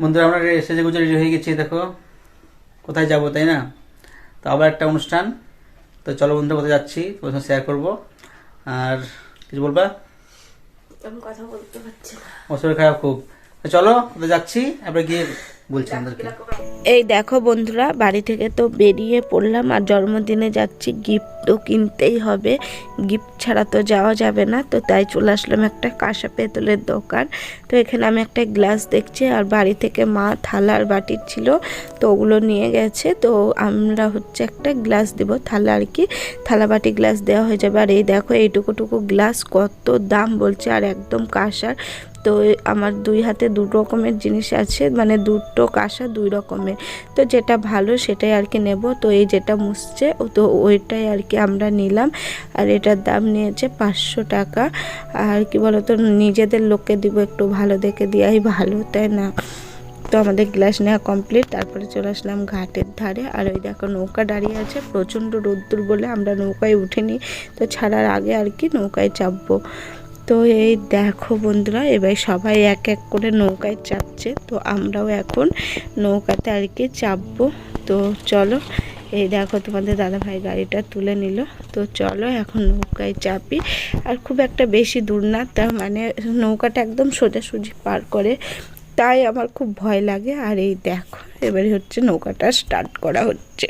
বন্ধুরা আমরা সেজে গুজে রেডি হয়ে গেছি দেখো। কোথায় যাব তাই না? তো আবার একটা অনুষ্ঠান। তো চলো বন্ধুরা কোথায় যাচ্ছি তোমার সঙ্গে শেয়ার করব। আর কিছু বলবা? কথা বলতে পারছি না। শরীর খারাপ খুব। তো চলো কোথায় যাচ্ছি আমরা গিয়ে এই দেখো বন্ধুরা, বাড়ি থেকে তো বেরিয়ে পড়লাম আর জন্মদিনে যাচ্ছি গিফট তো কিনতেই হবে। গিফট ছাড়া তো যাওয়া যাবে না, তো তাই চলে আসলাম একটা কাঁসা পেতলের দোকান। তো এখানে আমি একটা গ্লাস দেখছি আর বাড়ি থেকে মা থালা আর বাটির ছিল, তো ওগুলো নিয়ে গেছে। তো আমরা হচ্ছে একটা গ্লাস দিব থালা আর কি, থালা বাটি গ্লাস দেওয়া হয়ে যাবে। আর এই দেখো, এইটুকুটুকু গ্লাস কত দাম বলছে, আর একদম কাঁসার। তো আমার দুই হাতে দু রকমের জিনিস আছে মানে দুটো কাঁসা দুই রকমের। তো যেটা ভালো সেটাই আর কি নেব। তো এই যেটা মুছছে তো ওইটাই আর কি আমরা নিলাম। আর এটার দাম নিয়েছে পাঁচশো টাকা। আর কি বলতো, নিজেদের লোককে দিব একটু ভালো, দেখে দেওয়াই ভালো, তাই না? তো আমাদের গ্লাস নেওয়া কমপ্লিট। তারপরে চলে আসলাম ঘাটের ধারে। আর ওই দেখো নৌকা দাঁড়িয়ে আছে, প্রচণ্ড রোদ্দুর বলে আমরা নৌকায় উঠিনি। তো ছাড়ার আগে আর কি নৌকায় চাপবো। তো এই দেখো বন্ধুরা, এবার সবাই এক এক করে নৌকায় চাপছে, তো আমরাও এখন নৌকাতে আর কি চাপবো। তো চলো, এই দেখো তোমাদের দাদাভাই গাড়িটা তুলে নিল। তো চলো এখন নৌকায় চাপি। আর খুব একটা বেশি দূর না, তা মানে নৌকাটা একদম সোজাসুজি পার করে, তাই আমার খুব ভয় লাগে। আর এই দেখো, এবারে হচ্ছে নৌকাটা স্টার্ট করা হচ্ছে।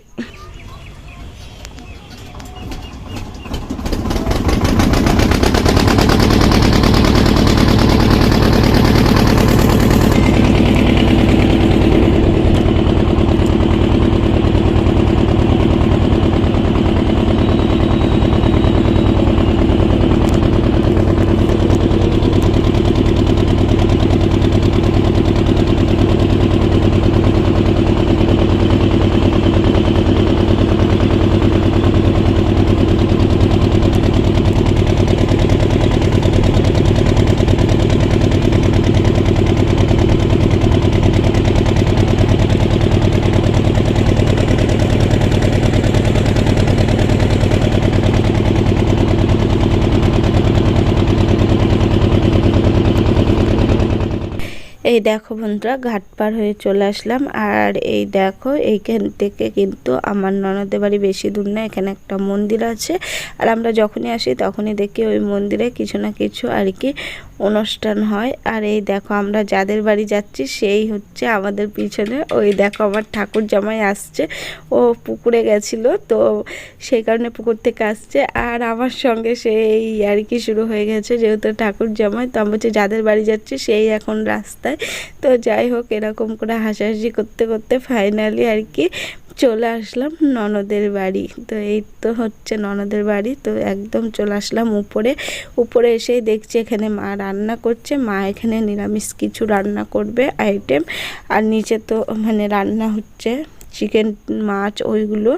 এই দেখো বন্ধুরা, ঘাট পার হয়ে চলে আসলাম। আর এই দেখো, এইখান থেকে কিন্তু আমার ননদের বাড়ি বেশি দূর না, এখানে একটা মন্দির আছে। আর আমরা যখনই আসি তখনই দেখি ওই মন্দিরে কিছু না কিছু আর কি অনুষ্ঠান হয়। আর এই দেখো, আমরা যাদের বাড়ি যাচ্ছি, সেই হচ্ছে আমাদের পিছনে ওই দেখো আমার ঠাকুর জামাই আসছে। ও পুকুরে গেছিল, তো সেই কারণে পুকুর থেকে আসছে। আর আমার সঙ্গে সেই আর কি শুরু হয়ে গেছে, যেহেতু ঠাকুর জামাই, তো আমি হচ্ছে যাদের বাড়ি যাচ্ছি, সেই এখন রাস্তায় তো যাই হোক, এরকম করে হাসাহাসি করতে করতে ফাইনালি আর কি চলে আসলাম ননদের বাড়ি। তো এই তো হচ্ছে ননদের বাড়ি। তো একদম চলে আসলাম উপরে। উপরে এসেই দেখছি এখানে মা রান্না করছে। মা এখানে নিরামিষ কিছু রান্না করবে আইটেম আর নিচে তো মানে রান্না হচ্ছে চিকেন মাছ ওইগুলো।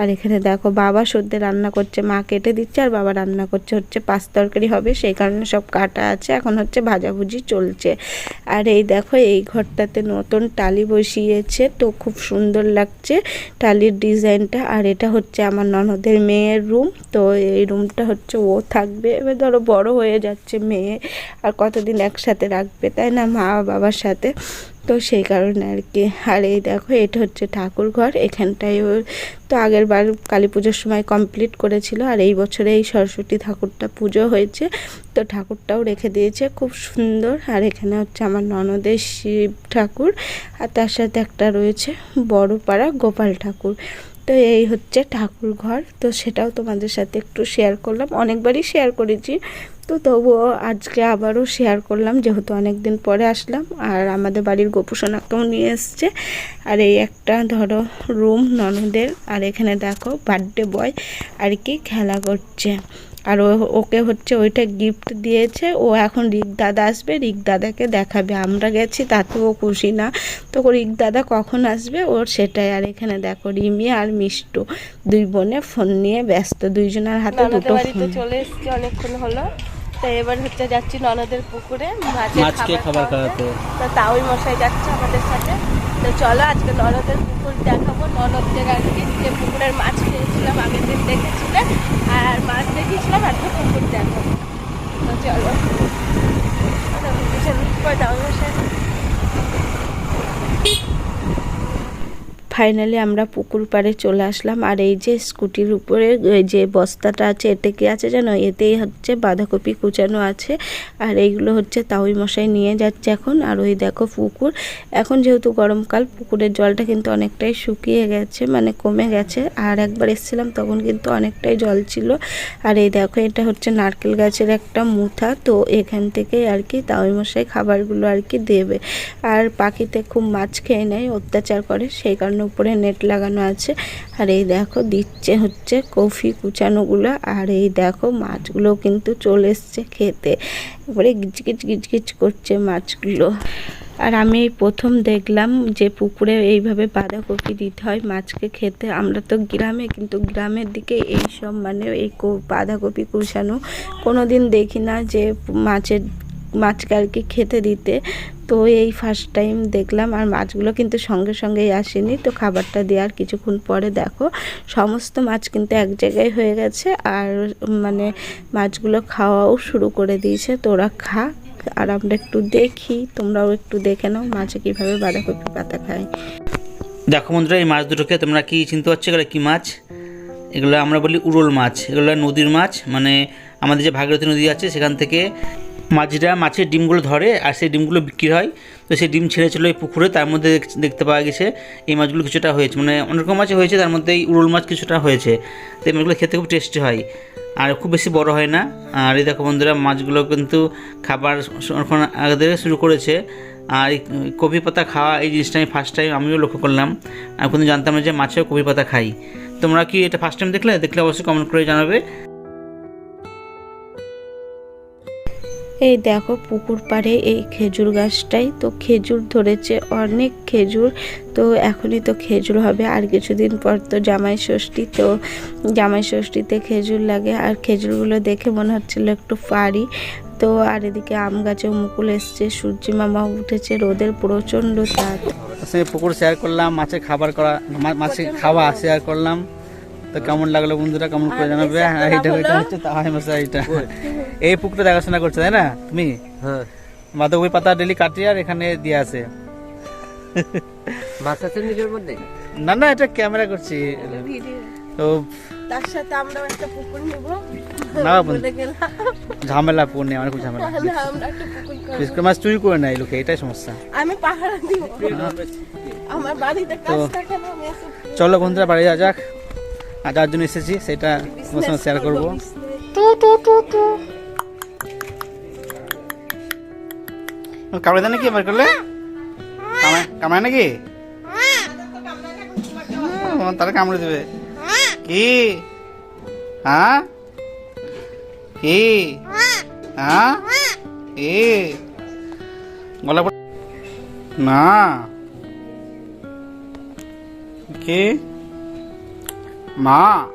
আর এখানে দেখো বাবা সদ্যে রান্না করছে, মা কেটে দিচ্ছে আর বাবা রান্না করছে হচ্ছে পাঁচ তরকারি হবে, সেই কারণে সব কাটা আছে, এখন হচ্ছে ভাজাভুজি চলছে। আর এই দেখো এই ঘরটাতে নতুন টালি বসিয়েছে, তো খুব সুন্দর লাগছে টালির ডিজাইনটা। আর এটা হচ্ছে আমার ননদের মেয়ের রুম, তো এই রুমটা হচ্ছে ও থাকবে। এবার ধরো বড় হয়ে যাচ্ছে মেয়ে, আর কতদিন একসাথে রাখবে, তাই না? মা বাবার সাথে। তো সেই কারণে আর কি। আর এই দেখো, এটা হচ্ছে ঠাকুর ঘর। এখানটায় তো আগের বার কালী পুজোর সময় কমপ্লিট করেছিল। আর এই বছরে এই সরস্বতী ঠাকুরটা পুজো হয়েছে। তো ঠাকুরটাও রেখে দিয়েছে, খুব সুন্দর। আর এখানে হচ্ছে আমার ননদের শিব ঠাকুর। আর তার সাথে একটা রয়েছে বড় পাড়া গোপাল ঠাকুর। তো এই হচ্ছে ঠাকুর ঘর। তো সেটাও তোমাদের সাথে একটু শেয়ার করলাম। অনেকবারই শেয়ার করেছি। তো তবুও আজকে আবারও শেয়ার করলাম, যেহেতু অনেক দিন পরে আসলাম, আর আমাদের বাড়ির গোপুসোনাকেও নিয়ে এসছে। আর এই একটা ধরো রুম ননদের, আর এখানে দেখো বার্থডে বয় আর কি খেলা করছে। আর ও ওকে হচ্ছে ওইটা গিফট দিয়েছে। ও এখন রিক দাদা আসবে রিক দাদাকে দেখাবে। আমরা গেছি তাতেও খুশি না। তো রিক দাদা কখন আসবে? ওর সেটাই। আর এখানে দেখো রিমি আর মিষ্টু দুই বোনে ফোন নিয়ে ব্যস্ত। দুইজনের হাতে ননদের দুটো ফোন। চলে এসেছি অনেকক্ষণ হলো। তো এবার হচ্ছে যাচ্ছি ননদের পুকুরে মাছের মাছকে খাবার খাওয়াতে। তো তাওই মশাই যাচ্ছে আমাদের সাথে। তো চলো আজকে ননদের পুকুর দেখাবো। ননদদের আর কি যে পুকুরের মাছ খেয়েছিলাম আগের দিন দেখেছিলাম আর মাছ দেখিয়েছিলাম এত পুকুর দেখাবো তো চলো পিছনে তাওই মশাই ফাইনালি আমরা পুকুর পাড়ে চলে আসলাম। আর এই যে স্কুটির উপরে যে বস্তাটা আছে, এতে কি আছে জানো এতেই হচ্ছে বাঁধাকপি কুচানো আছে। আর এইগুলো হচ্ছে তাওই মশাই নিয়ে যাচ্ছে এখন। আর ওই দেখো পুকুর। এখন যেহেতু গরমকাল, পুকুরের জলটা কিন্তু অনেকটাই শুকিয়ে গেছে মানে কমে গেছে। আর একবার এসেছিলাম, তখন কিন্তু অনেকটাই জল ছিল। আর এই দেখো, এটা হচ্ছে নারকেল গাছের একটা মুথা। তো এখান থেকে আর কি তাওই মশাই খাবারগুলো আর কি দেবে। আর পাখিতে খুব মাছ খেয়ে নেয়, অত্যাচার করে। সেই কারণে উপরে নেট লাগানো আছে। আর এই দেখো দিচ্ছে হচ্ছে কফি কুচানোগুলো। আর এই দেখো মাছগুলো কিন্তু চলে এসছে খেতে। এবারে গিচগিচ গিচগিচ করছে মাছগুলো। আর আমি প্রথম দেখলাম যে পুকুরে এইভাবে বাঁধাকপি দিতে হয় মাছকে খেতে। আমরা তো গ্রামে, কিন্তু গ্রামের দিকে এই সব মানে এই বাঁধাকপি কুচানো কোনো দিন দেখি না যে মাছের মাছকে খেতে দিতে। তো এই ফার্স্ট টাইম দেখলাম, আর মাছগুলো কিন্তু সঙ্গে সঙ্গেই আসেনি। তো খাবারটা দেওয়ার কিছুক্ষণ পরে দেখো, সমস্ত মাছ কিন্তু এক জায়গায় হয়ে গেছে। আর মানে মাছগুলো খাওয়াও শুরু করে দিয়েছে। তো ওরা খা আর আমরা একটু দেখি, তোমরাও একটু দেখে নাও মাছে কীভাবে বাঁধাকপি পাতা খায়। দেখো বন্ধুরা, এই মাছ দুটোকে তোমরা কি চিনতে পারছ? এগুলো কী মাছ? এগুলো আমরা বলি উড়োল মাছ। এগুলো নদীর মাছ। মানে আমাদের যে ভাগীরথী নদী আছে, সেখান থেকে মাঝিরা মাছের ডিমগুলো ধরে আর সেই ডিমগুলো বিক্রি হয়। তো সেই ডিম ছেড়েছিল এই পুকুরে, তার মধ্যে দেখতে পাওয়া গেছে এই মাছগুলো কিছুটা হয়েছে। মানে অনেক রকম মাছ হয়েছে, তার মধ্যে এই উড়োল মাছ কিছুটা হয়েছে। তো এই মাছগুলো খেতে খুব টেস্টি হয়। আর খুব বেশি বড় হয় না। আর এই দেখো বন্ধুরা, মাছগুলো কিন্তু খাবার এখন আগে থেকে শুরু করেছে। আর কপি পাতা খাওয়া এই জিনিসটা আমি ফার্স্ট টাইম আমিও লক্ষ্য করলাম। আমি কিন্তু জানতাম না যে মাছেও কপি পাতা খাই। তোমরা কি এটা ফার্স্ট টাইম দেখলে? দেখলে অবশ্যই কমেন্ট করে জানাবে। এই দেখো পুকুর পাড়ে এই খেজুর গাছটাই তো খেজুর ধরেছে অনেক খেজুর। তো এখনই তো খেজুর হবে আর কিছুদিন পর তো জামাই ষষ্ঠী তো জামাই ষষ্ঠীতে খেজুর লাগে। আর খেজুরগুলো দেখে মনে হচ্ছিল একটু পারি তো আর এদিকে আম গাছেও মুকুল এসছে সূর্যি মামা উঠেছে রোদের প্রচণ্ড তাপ। সঙ্গে পুকুর শেয়ার করলাম মাছের খাবার করা মাছের খাওয়া শেয়ার করলাম। তো কেমন লাগল বন্ধুরা কেমন করে জানাবে? এইটা এটা হচ্ছে এইটা। এই পুকুরটা দেখাশোনা করছে তাই না? তুমি? হ্যাঁ। বাঁধাকপি পাতা ডেলি কাটি আর এখানে দিয়ে মাছ আছে নিজের মধ্যে? না না এটা ক্যামেরা করছি। ভিডিও তো তার সাথে আমরা একটা পুকুর নিব। না বন্ধু। বলে গেলাম। ঝামেলা অনেক ঝামেলা। আমরা মাছ চুরি করে নেয় লোকে এটাই সমস্যা। আমি পাহাড় দিব। আমার বাড়িতে কাজ থাকে না আমি এসে চলো বন্ধুরা বাড়ি যাওয়া যাক। আর যার জন্য এসেছি সেটা তোমার সঙ্গে শেয়ার করব কামড়ে দেয় নাকি এবার করলে কামড়ায়- নাকি? তাহলে কামড়ে দেবে। কি? হ্যাঁ কি? হ্যাঁ কি? গলা না। কি? মা।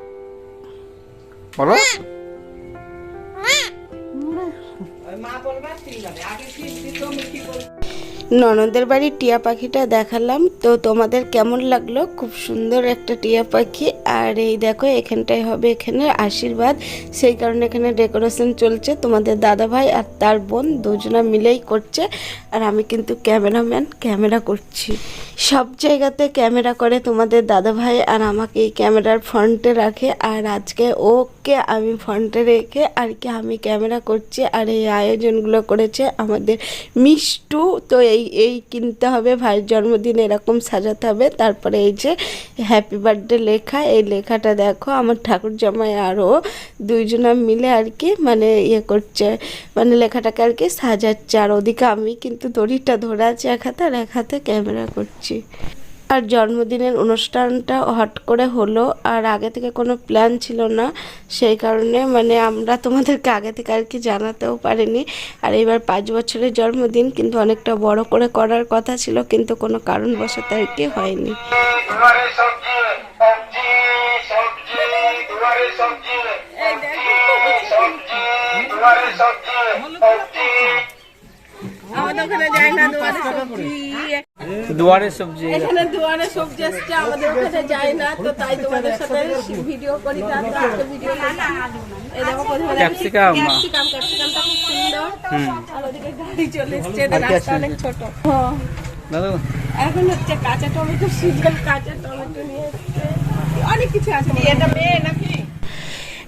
বলো। ননদের বাড়ির টিয়া পাখিটা দেখালাম। তো তোমাদের কেমন লাগল? খুব সুন্দর একটা টিয়া পাখি। আর এই দেখো এখানটায় হবে এখানে আশীর্বাদ। সেই কারণে এখানে ডেকোরেশন চলছে। তোমাদের দাদা ভাই আর তার বোন দুজনা মিলেই করছে। আর আমি কিন্তু ক্যামেরাম্যান, ক্যামেরা করছি। সব জায়গাতে ক্যামেরা করে তোমাদের দাদা ভাই আর আমাকে এই ক্যামেরার ফ্রন্টে রাখে আর আজকে ওকে আমি ফ্রন্টে রেখে আর কি আমি ক্যামেরা করছি আর এই আয়োজনগুলো করেছে আমাদের মিষ্টু। তো এই এই কিনতে হবে, ভাইয়ের জন্মদিন এরকম সাজাতে হবে। তারপরে এই যে হ্যাপি বার্থডে লেখা, এই লেখাটা দেখো, আমার ঠাকুর জামাই আরও দুইজনা মিলে আর কি মানে ইয়ে করছে মানে লেখাটাকে আর কি সাজাচ্ছে। আর ওদিকে আমি কিন্তু দড়িটা ধরে আছি এক হাতে আর এক হাতে ক্যামেরা করছি। আর জন্মদিনের অনুষ্ঠানটা হট করে হলো আর আগে থেকে কোনো প্ল্যান ছিল না। সেই কারণে মানে আমরা তোমাদেরকে আগে থেকে আর কি জানাতেও পারিনি। আর এবার পাঁচ বছরের জন্মদিন কিন্তু অনেকটা বড় করে করার কথা ছিল কিন্তু কোনো কারণবশত আর কি হয়নি। আমাদের ওখানে যাই না দুয়ারে সবজি দুয়ারে সবজি এখানে দুয়ারে সবজি আসছে আমাদের ওখানে যায় না তো তাই তোমাদের সাথে ভিডিও করি না আজকে ভিডিও এই দেখো প্রথমে ক্যাপসিকাম। ক্যাপসিকাম ক্যাপসিকামটা খুব সুন্দর আর ওদিকে গাড়ি চলে এসছে রাস্তা অনেক ছোট এখন হচ্ছে কাঁচা টমেটো সিজন কাঁচা টমেটো নিয়ে অনেক কিছু আছে এটা মেয়ে নাকি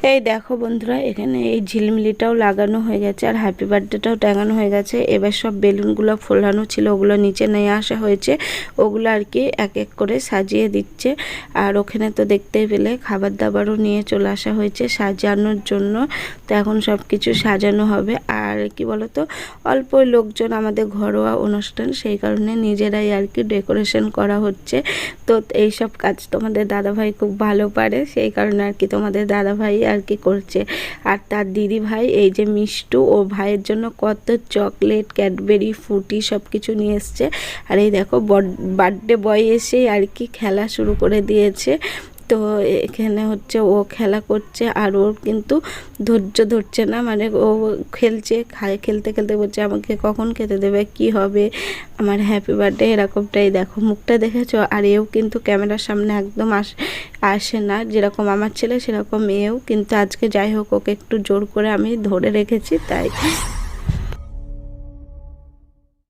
এই দেখো বন্ধুরা, এখানে এই ঝিলমিলিটাও লাগানো হয়ে গেছে আর হ্যাপি বার্থডেটাও টাঙানো হয়ে গেছে। এবার সব বেলুনগুলো ফোলানো ছিল, ওগুলো নিচে নিয়ে আসা হয়েছে। ওগুলো আর কি এক এক করে সাজিয়ে দিচ্ছে। আর ওখানে তো দেখতেই পেলে খাবার দাবারও নিয়ে চলে আসা হয়েছে সাজানোর জন্য। তো এখন সব কিছু সাজানো হবে। আর কি বলতো অল্প লোকজন আমাদের ঘরোয়া অনুষ্ঠান, সেই কারণে নিজেরাই আর কি ডেকোরেশন করা হচ্ছে। তো এই সব কাজ তোমাদের দাদাভাই খুব ভালো পারে, সেই কারণে আর কি তোমাদের দাদাভাই আর কি করছে। আর তার দিদি ভাই, এই যে মিষ্টু, ও ভাইয়ের জন্য কত চকলেট, ক্যাডবেরি ফুটি সব কিছু নিয়ে এসছে। আর এই দেখো বার্থডে বয় এসে আর কি খেলা শুরু করে দিয়েছে। তো এখানে হচ্ছে ও খেলা করছে আর ওর কিন্তু ধৈর্য ধরছে না। মানে ও খেলছে, খায়, খেলতে খেলতে বলছে, আমাকে কখন খেতে দেবে? কি হবে? আমার হ্যাপি বার্থডে এরকমটাই দেখো। মুখটা দেখেছ? আর এও কিন্তু ক্যামেরার সামনে একদম আস, আসে না। যেরকম আমার ছেলে, সেরকম এও। কিন্তু আজকে যাই হোক, ওকে একটু জোর করে আমি ধরে রেখেছি, তাই।